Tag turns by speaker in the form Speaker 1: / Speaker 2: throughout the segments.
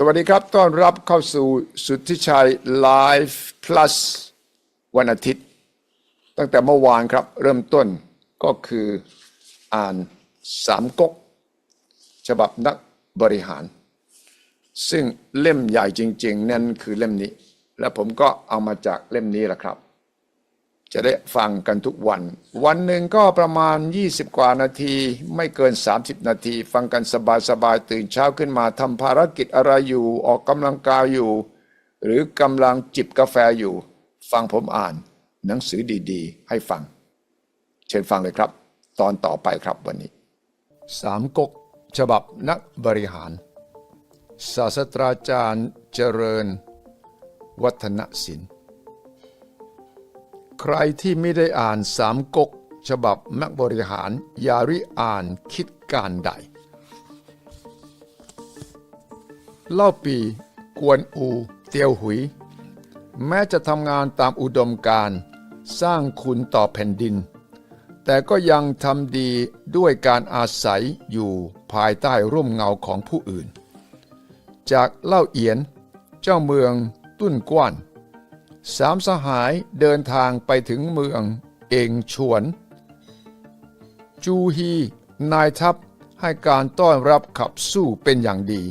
Speaker 1: สวัสดีครับ ต้อนรับเข้าสู่สุทธิชัยไลฟ์ Plus วันอาทิตย์ ตั้งแต่เมื่อวานครับ เริ่มต้นก็คืออ่านสามก๊ก ฉบับนักบริหาร ซึ่งเล่มใหญ่จริง ๆ นั่นคือเล่มนี้ และผมก็เอามาจากเล่มนี้แหละครับ จะได้ฟังกันทุกวัน วันหนึ่งก็ประมาณ 20 กว่านาที ไม่เกิน 30 นาที ฟังกันสบายๆตื่นเช้าขึ้นมาทำภารกิจอะไรอยู่ ออกกำลังกายอยู่ หรือกำลังจิบกาแฟอยู่ ฟังผมอ่าน หนังสือดีๆ ให้ฟัง เชิญฟังเลยครับ ตอนต่อไปครับวันนี้สามก๊กฉบับนักบริหาร ศาสตราจารย์เจริญ วัฒนศิลป์ ใครที่ไม่ได้อ่านสามก๊กฉบับนักบริหารอย่าริอ่านคิดการใด เล่าปีกวนอู เตียวหุย แม้จะทำงานตามอุดมการสร้างคุณต่อแผ่นดิน แต่ก็ยังทำดีด้วยการอาศัยอยู่ภายใต้ร่มเงาของผู้อื่น จากเล่าเอียน เจ้าเมืองตุ้นกว้าน สามสหายเดินทางไปถึงเมืองเองชวน จูฮีนายทัพให้การต้อนรับขับสู้เป็นอย่างดี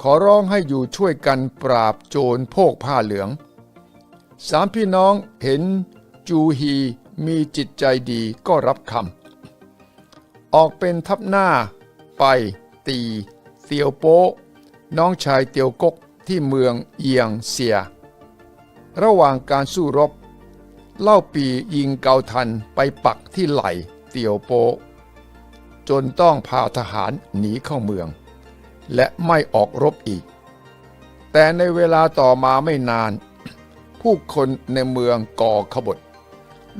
Speaker 1: ขอร้องให้อยู่ช่วยกันปราบโจรโพกผ้าเหลือง สามพี่น้องเห็นจูฮีมีจิตใจดีก็รับคำ ออกเป็นทัพหน้าไปตีเตียวโป๊ะน้องชายเตียวกกที่เมืองเอียงเสีย ระหว่างการสู้รบ เล่าปียิงเกาทันไปปักที่ไหล่เตียวโป จนต้องพาทหารหนีเข้าเมือง และไม่ออกรบอีก แต่ในเวลาต่อมาไม่นาน ผู้คนในเมืองก่อขบฏ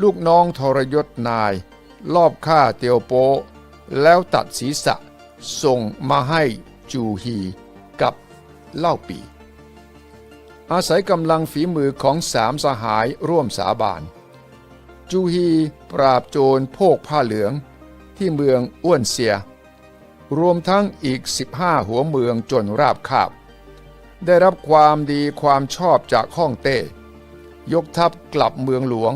Speaker 1: ลูกน้องทรยศนายลอบฆ่าเตียวโป แล้วตัดศีรษะส่งมาให้จูฮีกับเล่าปี อาศัยกำลังฝีมือของสามสหายร่วมสาบาน จูฮีปราบโจรโพกผ้าเหลืองที่เมืองอ้วนเสีย รวมทั้งอีก 15 หัวเมืองจนราบคาบ ได้รับความดีความชอบจากฮ่องเต้ ยกทัพกลับเมืองหลวง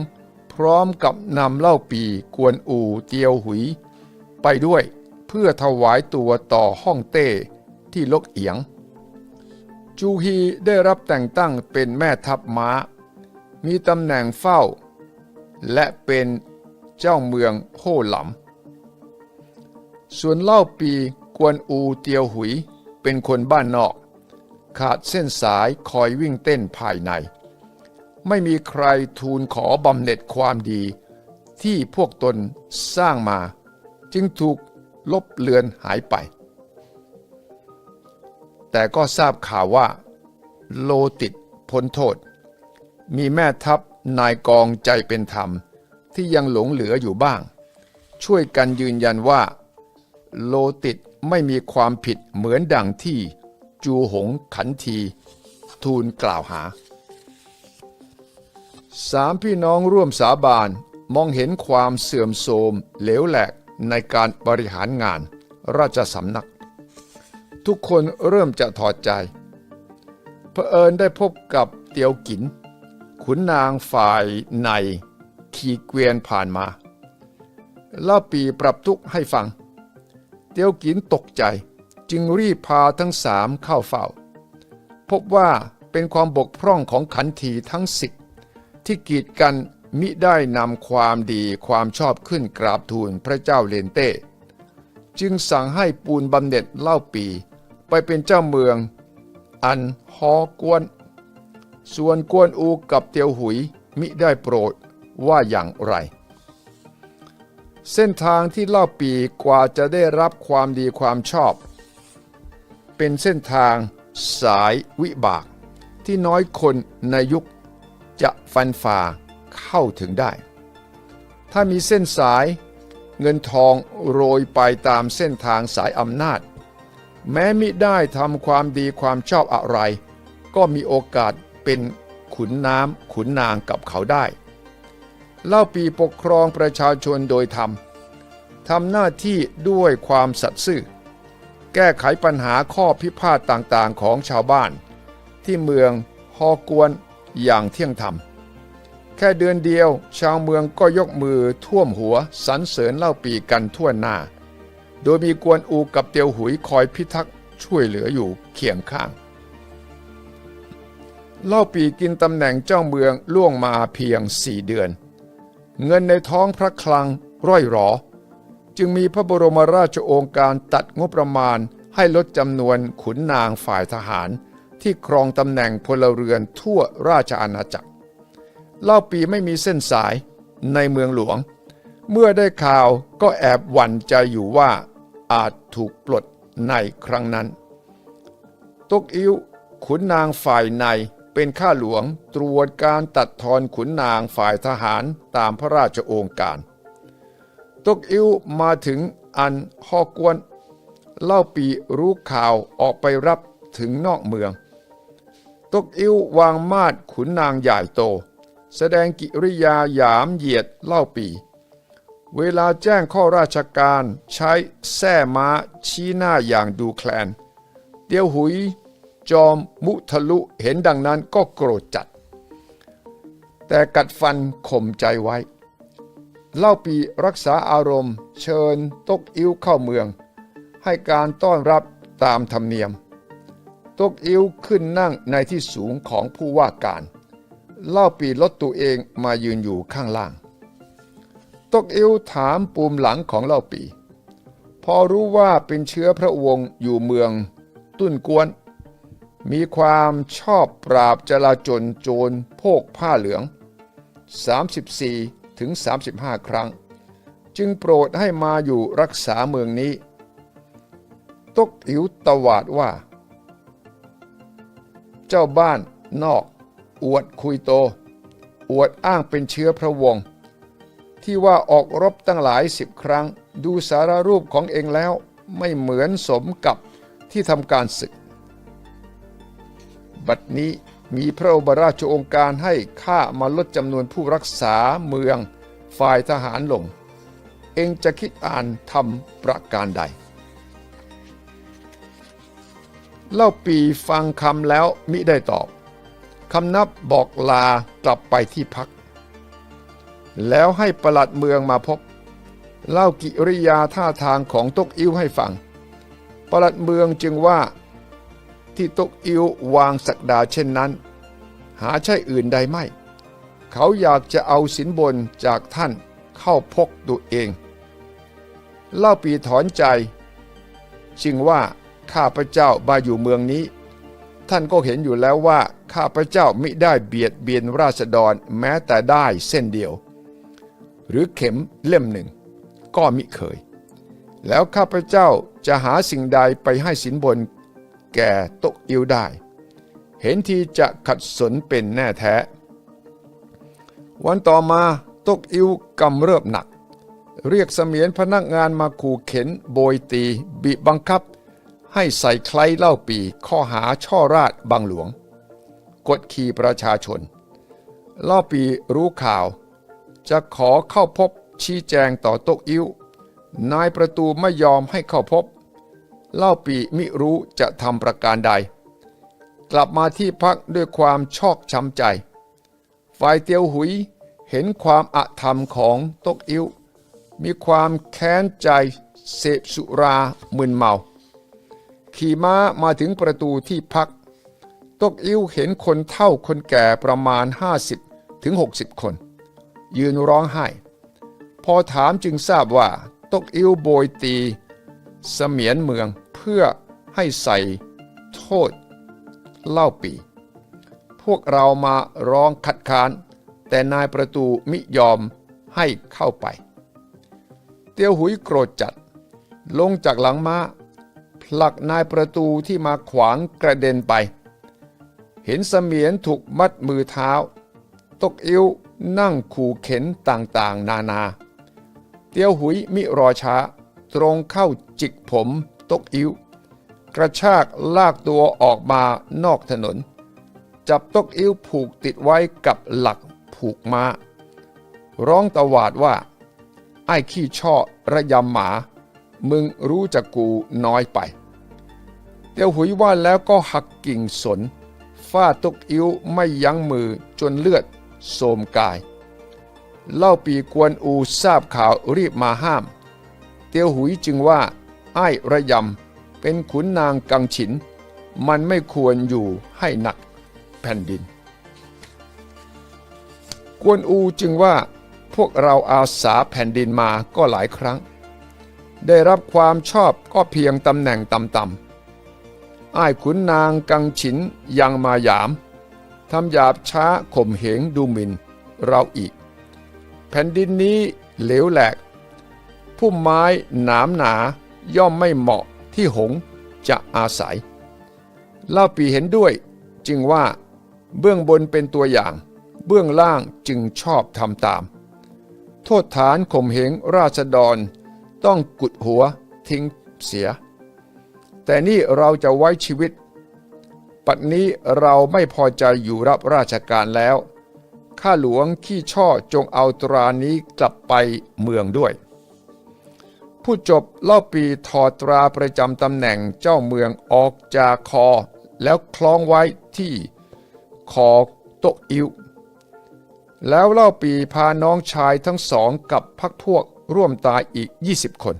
Speaker 1: พร้อมกับนำเล่าปีกวนอูเตียวหุย ไปด้วยเพื่อถวายตัวต่อฮ่องเต้ที่ลกเอียง จูฮีได้รับแต่งตั้งเป็นแม่ทัพม้า มีตำแหน่งเฝ้า และเป็นเจ้าเมืองโฮหลำส่วนเล่าปีกวนอูเตียวหุยเป็นคนบ้านนอก ขาดเส้นสายคอยวิ่งเต้นภายใน ไม่มีใครทูลขอบำเหน็จความดี ที่พวกตนสร้างมา จึงถูกลบเลือนหายไป แต่ก็ทราบข่าวว่า โลติดพ้นโทษ มีแม่ทัพนายกองใจเป็นธรรม ที่ยังหลงเหลืออยู่บ้าง ช่วยกันยืนยันว่า โลติดไม่มีความผิดเหมือนดังที่จูหงขันที ทูลกล่าวหาสามพี่น้องร่วมสาบานมองเห็นความเสื่อมโทรมเหลวแหลกในการบริหารงานราชสำนัก ทุกคนเริ่มจะถอดใจเผอิญได้พบกับเตียวกิน ขุนนางฝ่ายในขี่เกวียนผ่านมาเล่าปีปรับทุกข์ให้ฟัง เตียวกินตกใจจึงรีบพาทั้งสามเข้าเฝ้า พบว่าเป็นความบกพร่องของขันทีทั้งสิบที่กีดกันมิได้นำความดีความชอบขึ้นกราบทูลพระเจ้าเลนเต้ จึงสั่งให้ปูนบำเหน็จเล่าปี ไปเป็นเจ้าเมือง อันฮอกวน ส่วนกวนอูกับเตียวหุยมิได้โปรดว่าอย่างไร เส้นทางที่เล่าปีกว่าจะได้รับความดีความชอบ เป็นเส้นทางสายวิบาก ที่น้อยคนในยุคจะฟันฝ่าเข้าถึงได้ ถ้ามีเส้นสายเงินทองโรยไปตามเส้นทางสายอำนาจ แม้มิได้ทำความดีความชอบอะไร ก็มีโอกาสเป็นขุนน้ำขุนนางกับเขาได้ เล่าปีปกครองประชาชนโดยธรรมทำหน้าที่ด้วยความสัตย์ซื่อ แก้ไขปัญหาข้อพิพาทต่างๆของชาวบ้าน ที่เมืองฮอกวนอย่างเที่ยงธรรม แค่เดือนเดียวชาวเมืองก็ยกมือท่วมหัวสรรเสริญเล่าปีกันทั่วหน้า โดยมีกวนอูกับเตียวหุยคอยพิทักษ์ช่วยเหลืออยู่เคียงข้าง เล่าปีกินตำแหน่งเจ้าเมืองล่วงมาเพียงสี่เดือน เงินในท้องพระคลังร่อยหรอ จึงมีพระบรมราชโองการตัดงบประมาณให้ลดจำนวนขุนนางฝ่ายทหาร ที่ครองตำแหน่งพลเรือนทั่วราชอาณาจักร เล่าปีไม่มีเส้นสายในเมืองหลวง เมื่อได้ข่าวก็แอบหวั่นใจอยู่ว่าอาจถูกปลดในครั้งนั้น ตกอิ้วขุนนางฝ่ายในเป็นข้าหลวงตรวจการตัดทอนขุนนางฝ่ายทหารตามพระราชโองการ ตกอิ้วมาถึงอันฮอกวน เล่าปีรู้ข่าวออกไปรับถึงนอกเมือง ตกอิ้ววางมาดขุนนางใหญ่โต แสดงกิริยาหยามเหยียดเล่าปี เวลาแจ้งข้อราชการใช้แส้ม้าชี้หน้าอย่างดูแคลน เตียวหุย จอมมุทะลุเห็นดังนั้นก็โกรธจัด แต่กัดฟันข่มใจไว้ เล่าปีรักษาอารมณ์ เชิญตกอิ้วเข้าเมือง ให้การต้อนรับตามธรรมเนียม ตกอิ้วขึ้นนั่งในที่สูงของผู้ว่าการ เล่าปีลดตัวเองมายืนอยู่ข้างล่าง ตกอิวถามปูมหลังของเล่าปี พอรู้ว่าเป็นเชื้อพระวงศ์อยู่เมืองตุ้นกวน มีความชอบปราบจลาจลโจรโพกผ้าเหลือง 34ถึง35 ครั้ง จึงโปรดให้มาอยู่รักษาเมืองนี้ ตกอิวตวาดว่า เจ้าบ้านนอก อวดคุยโต อวดอ้างเป็นเชื้อพระวงศ์ ที่ว่าออกรบตั้งหลายสิบครั้ง ดูสารรูปของเองแล้วไม่เหมือนสมกับที่ทำการศึก บัดนี้มีพระบรมราชองการให้ข้ามาลดจำนวนผู้รักษาเมืองฝ่ายทหารลง เองจะคิดอ่านทำประการใด เล่าปีฟังคำแล้วมิได้ตอบคำนับบอกลากลับไปที่พัก แล้วให้ประหลัดเมืองมาพบ เล่ากิริยาท่าทางของตกอิ้วให้ฟังประหลัดเมืองจึงว่า ที่ตกอิ้ววางสักดาเช่นนั้น หาใช่อื่นใดไม่ เขาอยากจะเอาสินบนจากท่านเข้าพกตัวเอง เล่าปีถอนใจจึงว่าข้าพเจ้ามาอยู่เมืองนี้ ท่านก็เห็นอยู่แล้วว่าข้าพเจ้ามิได้เบียดเบียนราษฎรแม้แต่ได้เส้นเดียว หรือเข็มเล่มหนึ่ง ก็มิเคย แล้วข้าพเจ้าจะหาสิ่งใดไปให้สินบนแก่ตกอิวได้ เห็นทีจะขัดสนเป็นแน่แท้ วันต่อมาตกอิวกำเริบหนัก เรียกเสมียนพนักงานมาขู่เข็นโบยตีบีบบังคับ ให้ใส่ใครเล่าปีข้อหาช่อราชบังหลวง กดขี่ประชาชน เล่าปีรู้ข่าว จะขอเข้าพบชี้แจงต่อโต๊กอิ้วนายประตูไม่ยอมให้เข้าพบ เล่าปีมิรู้จะทำประการใด กลับมาที่พักด้วยความชอกช้ำใจ ฝ่ายเตียวหุยเห็นความอาธรรมของตกอิ้วมีความแค้นใจเสพสุรามึนเมา ขี่ม้ามาถึงประตูที่พัก ตกอิ้วเห็นคนเฒ่าคนแก่ประมาณ 50ถึง60 คน ยืนร้องไห้ พอถามจึงทราบว่าตกอิ้วโบยตีเสมียนเมืองเพื่อให้ใส่โทษเล่าปี พวกเรามาร้องคัดค้าน แต่นายประตูมิยอมให้เข้าไป เตียวหุยโกรธจัด ลงจากหลังม้า ผลักนายประตูที่มาขวางกระเด็นไป เห็นเสมียนถูกมัดมือเท้า ตกอิ้ว นั่งขู่เข็นต่างๆ นานา เตียวหุยมิรอช้า ตรงเข้าจิกผมตกอิ้ว กระชากลากตัวออกมานอกถนน จับตกอิ้วผูกติดไว้กับหลักผูกม้า ร้องตวาดว่า ไอ้ขี้ช่อระยำหมา มึงรู้จักกูน้อยไป เตียวหุยว่าแล้วก็หักกิ่งสนฟาดตกอิ้วไม่ยั้งมือจนเลือด โสมกาย เล่าปีกวนอูทราบข่าวรีบมาห้าม เตียวหุยจึงว่าไอ้ระยำเป็นขุนนางกังฉิน มันไม่ควรอยู่ให้หนักแผ่นดิน กวนอูจึงว่าพวกเราอาสาแผ่นดินมาก็หลายครั้ง ได้รับความชอบก็เพียงตำแหน่งต่ำๆไอ้ขุนนางกังฉินยังมาหยาม ทำหยาบช้าข่มเหงดูหมินเราอีก แผ่นดินนี้เหลวแหลกพุ่มไม้หนามหนาย่อมไม่เหมาะที่หงจะอาศัย เล่าปีเห็นด้วยจึงว่าเบื้องบนเป็นตัวอย่าง เบื้องล่างจึงชอบทำตาม โทษฐานข่มเหงราษฎร ต้องกุดหัวทิ้งเสีย แต่นี่เราจะไว้ชีวิต ปัดนี้เราไม่พอใจอยู่รับราชการแล้ว ข้าหลวงขี้ช่อจงเอาตรานี้กลับไปเมืองด้วย ผู้จบเล่าปีถอดตราประจำตำแหน่งเจ้าเมืองออกจากคอ แล้วคล้องไว้ที่คอโตอิวแล้วเล่าปีพาน้องชายทั้งสองกับพักพวกร่วมตายอีก 20 คน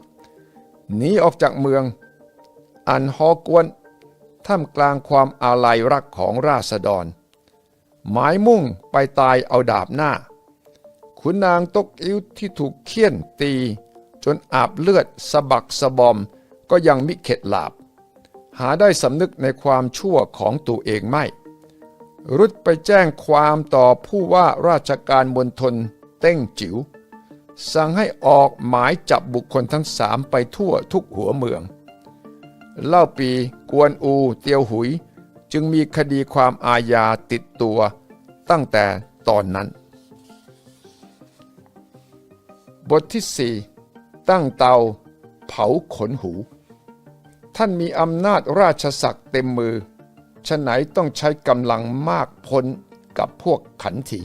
Speaker 1: หนีออกจากเมือง อันฮอกวน ท่ามกลางความอาลัยรักของราษฎร หมายมุ่งไปตายเอาดาบหน้า ขุนนางตกอิ้วที่ถูกเคี่ยนตี จนอาบเลือดสะบักสะบอมก็ยังมิเข็ดหลาบ หาได้สำนึกในความชั่วของตัวเองไม่ รุดไปแจ้งความต่อผู้ว่าราชการมณฑลเต้งจิ๋วสั่งให้ออกหมายจับบุคคลทั้งสามไปทั่วทุกหัวเมือง เล่าปีกวนอู เตียวหุย จึงมีคดีความอาญาติดตัวตั้งแต่ตอนนั้น บทที่ 4 ตั้งเตา เผาขนหู ท่านมีอำนาจราชศักดิ์เต็มมือฉะไหนต้องใช้กำลังมากพ้นกับพวกขันที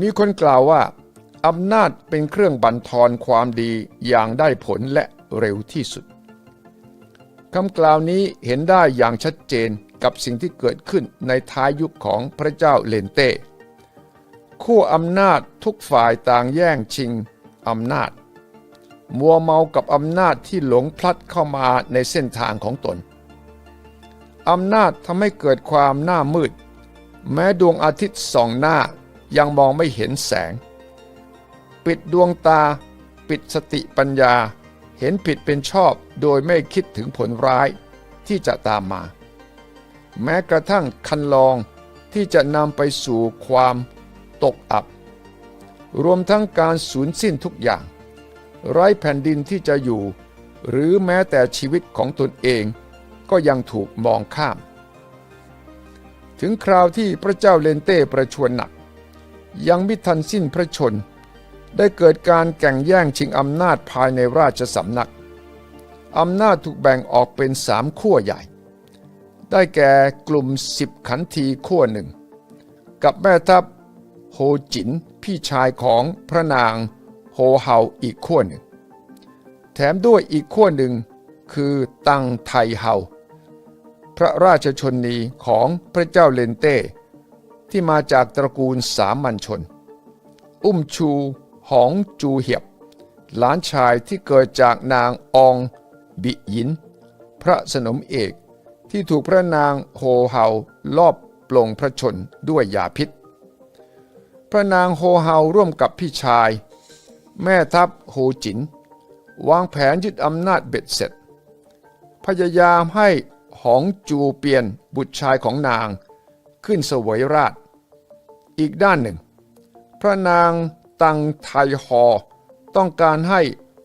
Speaker 1: มีคนกล่าวว่าอำนาจเป็นเครื่องบันทอนความดีอย่างได้ผลและเร็วที่สุด คำกล่าวนี้เห็นได้อย่างชัดเจนกับสิ่งที่เกิดขึ้นในท้ายยุคของพระเจ้าเลนเต้ขั้วอำนาจทุกฝ่ายต่างแย่งชิงอำนาจ มัวเมากับอำนาจที่หลงพลัดเข้ามาในเส้นทางของตนอำนาจทำให้เกิดความหน้ามืด แม้ดวงอาทิตย์ส่องหน้ายังมองไม่เห็นแสง ปิดดวงตา ปิดสติปัญญา เห็นผิดเป็นชอบโดยไม่คิดถึงผลร้ายที่จะตามมา แม้กระทั่งคันลองที่จะนำไปสู่ความตกอับ รวมทั้งการสูญสิ้นทุกอย่าง ไร้แผ่นดินที่จะอยู่ หรือแม้แต่ชีวิตของตนเองก็ยังถูกมองข้าม ถึงคราวที่พระเจ้าเลนเต้ประชวรหนัก ยังมิทันสิ้นพระชน ได้เกิดการแข่งแย่งชิงอำนาจภายในราชสำนัก อำนาจถูกแบ่งออกเป็นสามขั้วใหญ่ ได้แก่กลุ่มสิบขันทีขั้วหนึ่ง กับแม่ทัพโฮจินพี่ชายของพระนางโฮเฮาอีกขั้วหนึ่ง แถมด้วยอีกขั้วหนึ่งคือตังไทเฮาพระราชชนนีของพระเจ้าเลนเต้ ที่มาจากตระกูลสามัญชน อุ้มชู หองจูเหียบ หลานชายที่เกิดจากนางอองบิยิน พระสนมเอกที่ถูกพระนางโฮเฮาลอบปลงพระชนด้วยยาพิษ พระนางโฮเฮาร่วมกับพี่ชาย แม่ทัพโฮจิน วางแผนยึดอำนาจเบ็ดเสร็จ พยายามให้หองจูเปียนบุตรชายของนางขึ้นสวยราช อีกด้านหนึ่ง พระนาง ตังไทฮอ ต้องการให้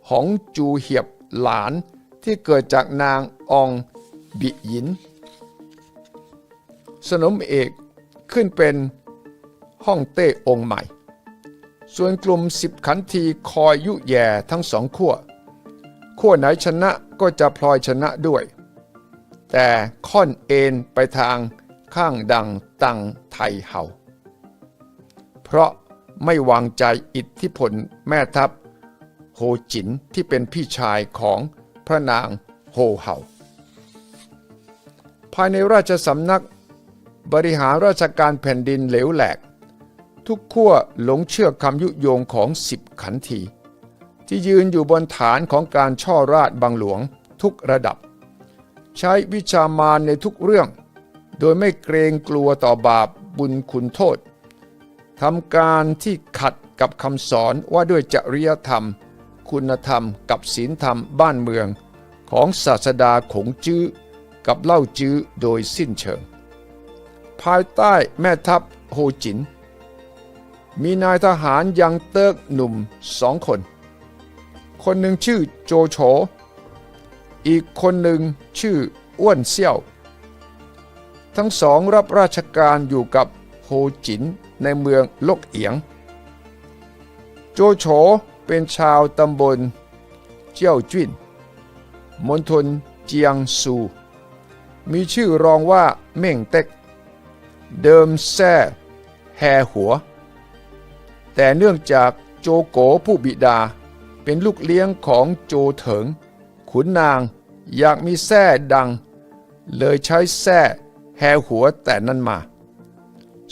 Speaker 1: หองจูเหียบหลานที่เกิดจากนางอองบิหยิน สนมเอกขึ้นเป็นห้องเต้องค์ใหม่ ส่วนกลุ่มสิบขันทีคอยยุแย่ทั้งสองขั้วขั้วไหนชนะก็จะพลอยชนะด้วย แต่ค่อนเอ็นไปทางข้างดังตังไทเฮาเพราะ ไม่วางใจอิทธิพลแม่ทัพ โฮจินที่เป็นพี่ชายของพระนางโฮเฮาภายในราชสำนักบริหารราชการแผ่นดินเหลวแหลก ทุกขั้วหลงเชื่อคำยุโยงของสิบขันทีที่ยืนอยู่บนฐานของการช่อราชบังหลวงทุกระดับ ใช้วิชามารในทุกเรื่อง โดยไม่เกรงกลัวต่อบาปบุญคุณโทษ ทำการที่ขัดกับคำสอนว่าด้วยจริยธรรม คุณธรรมกับศีลธรรมบ้านเมือง ของศาสดาขงจื้อกับเล่าจื้อโดยสิ้นเชิง ภายใต้แม่ทัพโฮจิน มีนายทหารยังเติกหนุ่มสองคน คนหนึ่งชื่อโจโฉอีกคนหนึ่งชื่ออ้วนเซี่ยว ทั้งสองรับราชการอยู่กับโฮจิน ในเมืองลกเอียง โจโฉเป็นชาวตำบล เจียวจิ้นมณฑลเจียงซู มีชื่อรองว่าเม่งเต็ก เดิมแซ่แฮหัว แต่เนื่องจากโจโกผู้บิดาเป็นลูกเลี้ยงของโจเถิง ขุนนางอยากมีแซ่ดัง เลยใช้แซ่แฮหัวแต่นั้นมา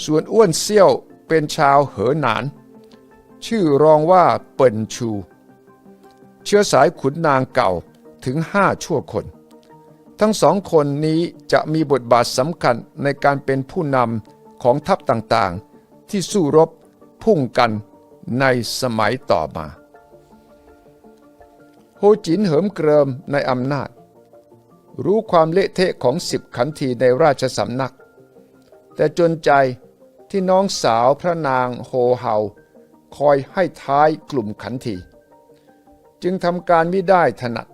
Speaker 1: ส่วนอ้วนเซี่ยวเป็นชาวเหอหนาน ชื่อรองว่าเปิ่นชู เชื้อสายขุนนางเก่าถึงห้าชั่วคน ทั้งสองคนนี้จะมีบทบาทสำคัญในการเป็นผู้นำของทัพต่างๆ ที่สู้รบพุ่งกันในสมัยต่อมา โฮจินเหิมเกริมในอำนาจ รู้ความเละเทะของสิบขันทีในราชสำนัก แต่จนใจ ที่น้องสาวพระนางโฮเฮาคอยให้ท้ายกลุ่มขันทีจึงทำการไม่ได้ถนัด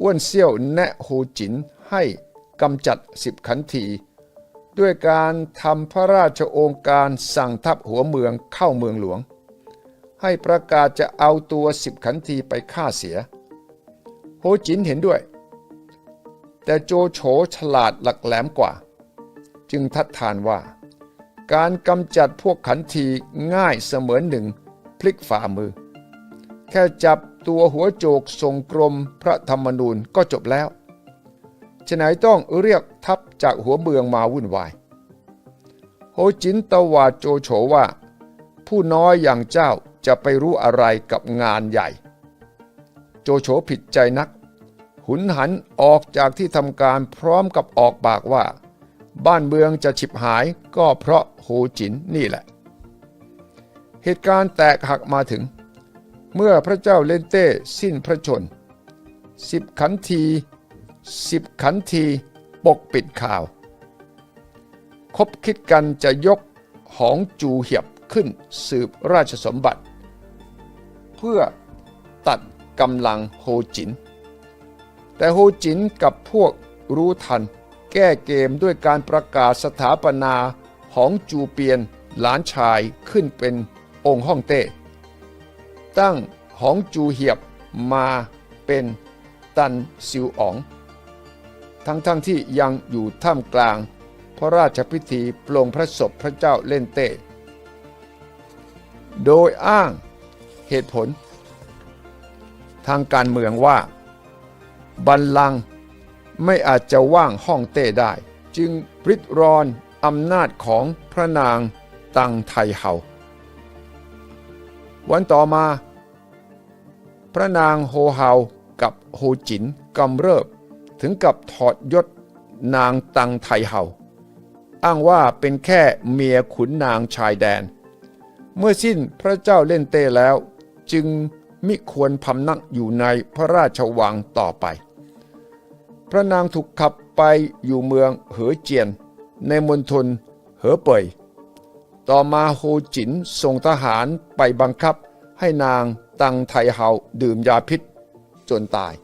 Speaker 1: อ้วนเซี่ยวแนะโฮจินให้กำจัดสิบขันทีด้วยการทำพระราชโองการสั่งทัพหัวเมืองเข้าเมืองหลวง ให้ประกาศจะเอาตัวสิบขันทีไปฆ่าเสีย โฮจินเห็นด้วย แต่โจโฉฉลาดหลักแหลมกว่า จึงทัดทานว่า การกำจัดพวกขันทีง่ายเสมือนหนึ่ง พลิกฝ่ามือ แค่จับตัวหัวโจกส่งกรมพระธรรมนูญก็จบแล้วฉะไหนต้องเรียกทัพจากหัวเมืองมาวุ่นวาย โฮจินตวาดโจโฉว่า ผู้น้อยอย่างเจ้าจะไปรู้อะไรกับงานใหญ่ โจโฉผิดใจนัก หุนหันออกจากที่ทำการพร้อมกับออกปากว่า บ้านเมืองจะฉิบหายก็เพราะโฮจินนี่แหละ เหตุการณ์แตกหักมาถึง เมื่อพระเจ้าเลนเต้สิ้นพระชนสิบขันทีสิบขันทีปกปิดข่าว คบคิดกันจะยกหองจูเหียบขึ้นสืบราชสมบัติ เพื่อตัดกำลังโฮจิน แต่โฮจินกับพวกรู้ทัน แก้เกมด้วยการประกาศสถาปนาหองจูเปียนหลานชายขึ้นเป็นองค์ฮ่องเต้ ตั้งหองจูเหียบมาเป็นตันซิวอ๋อง ทั้งๆทที่ยังอยู่ท่ามกลาง พระราชพิธีปลงพระศพพระเจ้าเล่นเต้ โดยอ้างเหตุผล ทางการเมืองว่า บัลลังก์ ไม่อาจจะว่างห้องเต้ได้ จึงริดรอนอำนาจของพระนางตังไทเฮาวันต่อมา พระนางโฮเฮากับโฮจินกำเริบ ถึงกับถอดยศนางตังไทเฮาอ้างว่าเป็นแค่เมียขุนนางชายแดน เมื่อสิ้นพระเจ้าเล่นเต้แล้ว จึงมิควรพำนักอยู่ในพระราชวังต่อไป พระนางถูกขับไปอยู่เมืองเหอเจียน ในมณฑลเหอเป่ย ต่อมาโฮจินส่งทหารไปบังคับให้นางตังไทเฮาดื่มยาพิษจนตาย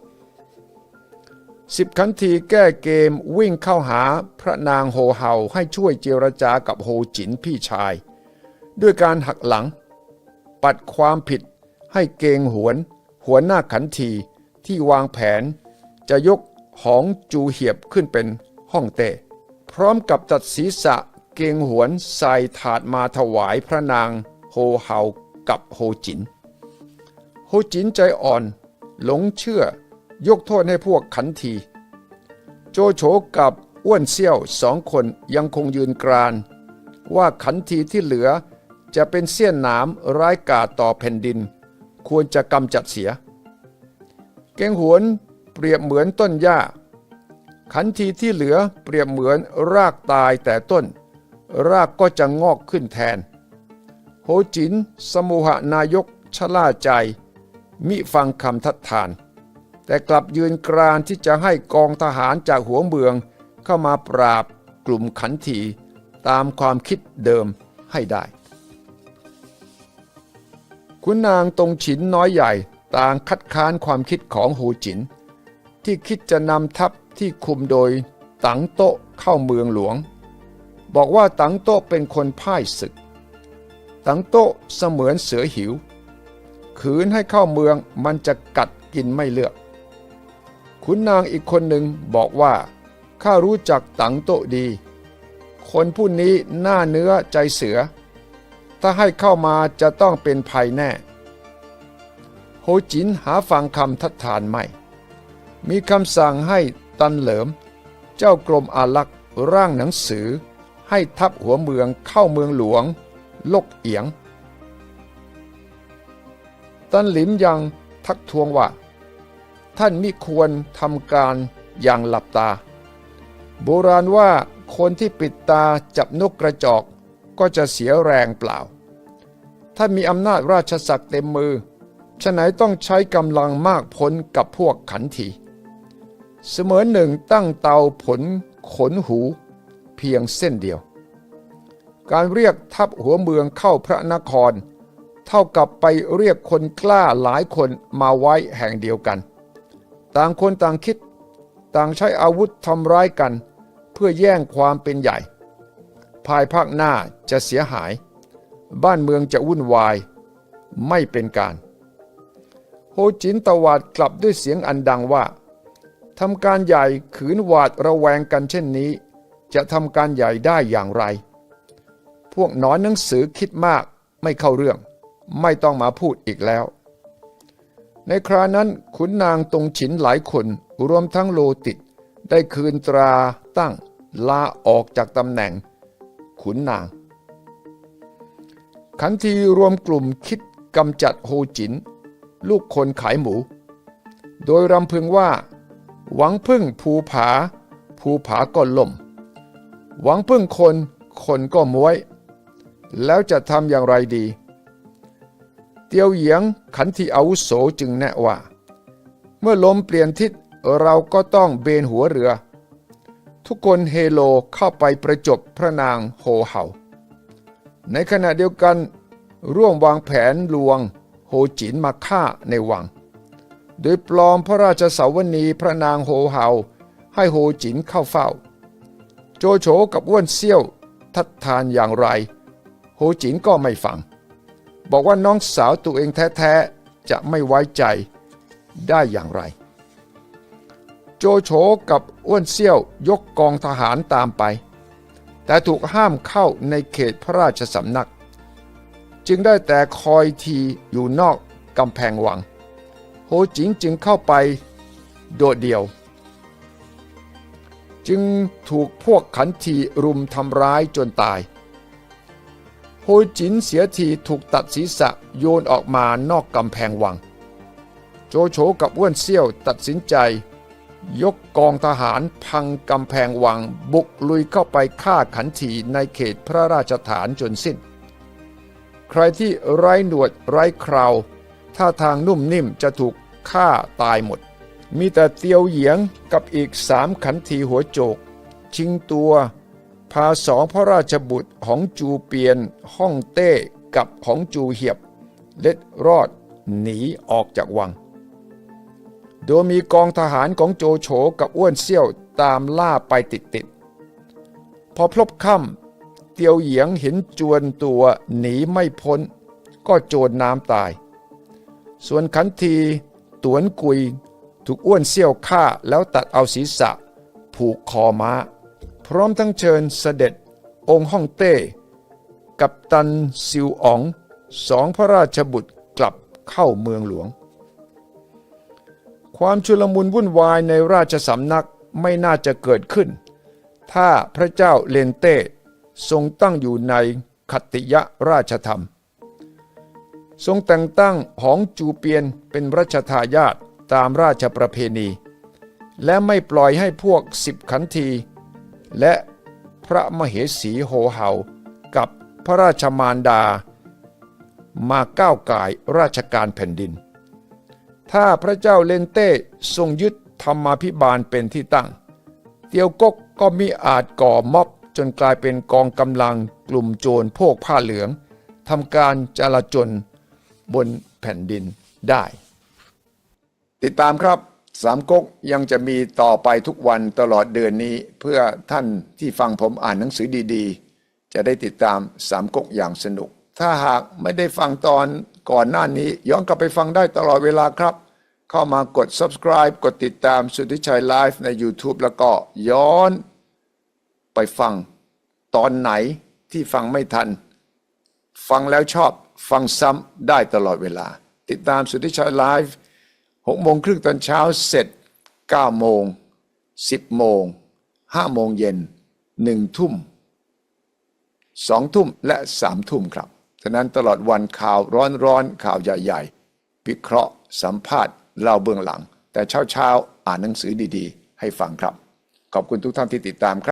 Speaker 1: สิบขันทีแก้เกมวิ่งเข้าหาพระนางโฮเฮาให้ช่วยเจรจากับโฮจินพี่ชาย ด้วยการหักหลัง ปัดความผิดให้เกงหวน หัวหน้าขันทีที่วางแผน จะยก หองจูเหียบขึ้นเป็นห้องเต้พร้อมกับตัดศีรษะเกงหวนใส่ถาดมาถวายพระนางโฮเฮากับโฮจิน โฮจินใจอ่อนหลงเชื่อยกโทษให้พวกขันที โจโฉกับอ้วนเซี่ยวสองคนยังคงยืนกราน ว่าขันทีที่เหลือจะเป็นเสี้ยนหนามร้ายกาต่อแผ่นดิน ควรจะกำจัดเสีย เกงหวน เปรียบเหมือนต้นหญ้า ขันทีที่เหลือเปรียบเหมือนรากตายแต่ต้น รากก็จะงอกขึ้นแทนโฮจิน สมุหนายกชะล่าใจ มิฟังคำทัดทาน แต่กลับยืนกรานที่จะให้กองทหารจากหัวเมืองเข้ามาปราบกลุ่มขันทีตามความคิดเดิมให้ได้ คุณนางตรงฉินน้อยใหญ่ต่างคัดค้านความคิดของโฮจิน ที่คิดจะนำทัพที่คุมโดยตังโตะเข้าเมืองหลวง บอกว่าตังโตะเป็นคนพ่ายศึก ตังโตะเสมือนเสือหิว ขืนให้เข้าเมืองมันจะกัดกินไม่เลือกขุนนางอีกคนหนึ่งบอกว่าข้ารู้จักตังโตะดี คนผู้นี้หน้าเนื้อใจเสือ ถ้าให้เข้ามาจะต้องเป็นภัยแน่ โฮจินหาฟังคำทัดทานไม่ มีคำสั่งให้ตันเหลิม เจ้ากรมอารักษ์ร่างหนังสือ ให้ทัพหัวเมืองเข้าเมืองหลวง ลกเอียง ตันหลิมยังทักท้วงว่า ท่านมิควรทำการอย่างหลับตา โบราณว่าคนที่ปิดตาจับนกกระจอกก็จะเสียแรงเปล่าถ้านมีอำนาจราชศักดิ์เต็มมือฉะไหนต้องใช้กำลังมากพ้นกับพวกขันที เสมือนหนึ่งตั้งเตาผลขนหูเพียงเส้นเดียว การเรียกทัพหัวเมืองเข้าพระนคร เท่ากับไปเรียกคนกล้าหลายคนมาไว้แห่งเดียวกัน ต่างคนต่างคิดต่างใช้อาวุธทำร้ายกัน เพื่อแย่งความเป็นใหญ่ ภายภาคหน้าจะเสียหาย บ้านเมืองจะวุ่นวาย ไม่เป็นการ โฮจินตวาดกลับด้วยเสียงอันดังว่า ทำการใหญ่ขืนหวาดระแวงกันเช่นนี้ จะทำการใหญ่ได้อย่างไร พวกหนอนหนังสือคิดมากไม่เข้าเรื่อง ไม่ต้องมาพูดอีกแล้ว ในครานั้นขุนนางตรงฉินหลายคนรวมทั้งโลติดได้คืนตราตั้งลาออกจากตำแหน่ง ขุนนาง ขันทีรวมกลุ่มคิดกำจัดโฮจิน ลูกคนขายหมู โดยรำพึงว่า หวังพึ่งภูผา ภูผาก็ล่ม หวังพึ่งคนคนก็ม้วย แล้วจะทำอย่างไรดี เตียวเหยียงขันทีอาวุโสจึงแนะว่า เมื่อลมเปลี่ยนทิศเราก็ต้องเบนหัวเรือ ทุกคนเฮโลเข้าไปประจบพระนางโฮเห่า ในขณะเดียวกันร่วมวางแผนลวงโฮจินมาฆ่าในวัง โดยปลอมพระราชสาวนีพระนางโฮเฮาให้โฮจินเข้าเฝ้า โจโฉกับอ้วนเซี่ยวทัดทานอย่างไร โฮจินก็ไม่ฟัง บอกว่าน้องสาวตัวเองแท้ๆ จะไม่ไว้ใจได้อย่างไร โจโฉกับอ้วนเซี่ยวยกกองทหารตามไป แต่ถูกห้ามเข้าในเขตพระราชสำนัก จึงได้แต่คอยทีอยู่นอกกำแพงวัง ฮจิงจึงเข้าไปโดดเดี่ยว จึงถูกพวกขันทีรุมทำร้ายจนตาย โฮจินเสียทีถูกตัดศีรษะโยนออกมานอกกำแพงวัง โจโฉกับอ้วนเซี่ยวตัดสินใจ ยกกองทหารพังกำแพงวังบุกลุยเข้าไปฆ่าขันทีในเขตพระราชฐานจนสิ้น ใครที่ไร้หนวดไร้คราวท่าทางนุ่มนิ่มจะถูก ฆ่าตายหมด มีแต่เตียวเหยียงกับอีกสามขันทีหัวโจก ชิงตัว พาสองพระราชบุตรของจูเปียนฮ่องเต้กับของจูเหียบ เล็ดรอดหนีออกจากวัง โดยมีกองทหารของโจโฉกับอ้วนเซี่ยวตามล่าไปติดๆพอพลบค่ำเตียวเหยียงเห็นจวนตัวหนีไม่พ้น ก็โจรน้ำตาย ส่วนขันที ตวนกุย ถูกอ้วนเซี่ยวฆ่าแล้วตัดเอาศีรษะ ผูกคอม้า พร้อมทั้งเชิญเสด็จองค์ฮ่องเต้ กับตันซิวอ๋องสองพระราชบุตรกลับเข้าเมืองหลวง ความชุลมุนวุ่นวายในราชสำนักไม่น่าจะเกิดขึ้น ถ้าพระเจ้าเลนเต้ทรงตั้งอยู่ในคติยราชธรรม ทรงแต่งตั้งหองจูเปียนเป็นรัชทายาทตามราชประเพณี และไม่ปล่อยให้พวกสิบขันทีและพระมเหสีโหเหากับพระราชมารดา มาก้าวก่ายราชการแผ่นดิน ถ้าพระเจ้าเลนเต้ทรงยึดธรรมาภิบาลเป็นที่ตั้ง เตียวกกก็มิอาจก่อม็อบจนกลายเป็นกองกำลังกลุ่มโจรพวกผ้าเหลืองทำการจลาจล บนแผ่นดินได้ ติดตามครับสามก๊กยังจะมีต่อไปทุกวันตลอดเดือนนี้ เพื่อท่านที่ฟังผมอ่านหนังสือดีๆ จะได้ติดตามสามก๊กอย่างสนุก ถ้าหากไม่ได้ฟังตอนก่อนหน้านี้ ย้อนกลับไปฟังได้ตลอดเวลาครับ เข้ามากด subscribe กดติดตามสุทธิชัยไลฟ์ใน YouTube แล้วก็ย้อน ไปฟังตอนไหนที่ฟังไม่ทัน ฟังแล้วชอบ ฟังซ้ำได้ตลอดเวลา ติดตามสุทธิชัยไลฟ์หกโมงครึ่งตอนเช้าเสร็จ9โมง10โมง5โมงเย็น1ทุ่ม2ทุ่มและ3ทุ่มครับ ฉะนั้นตลอดวันข่าวร้อนๆข่าวใหญ่ๆวิเคราะห์สัมภาษณ์เล่าเบื้องหลัง แต่เช้าๆอ่านหนังสือดีๆ ให้ฟังครับ ขอบคุณทุกท่านที่ติดตามครับ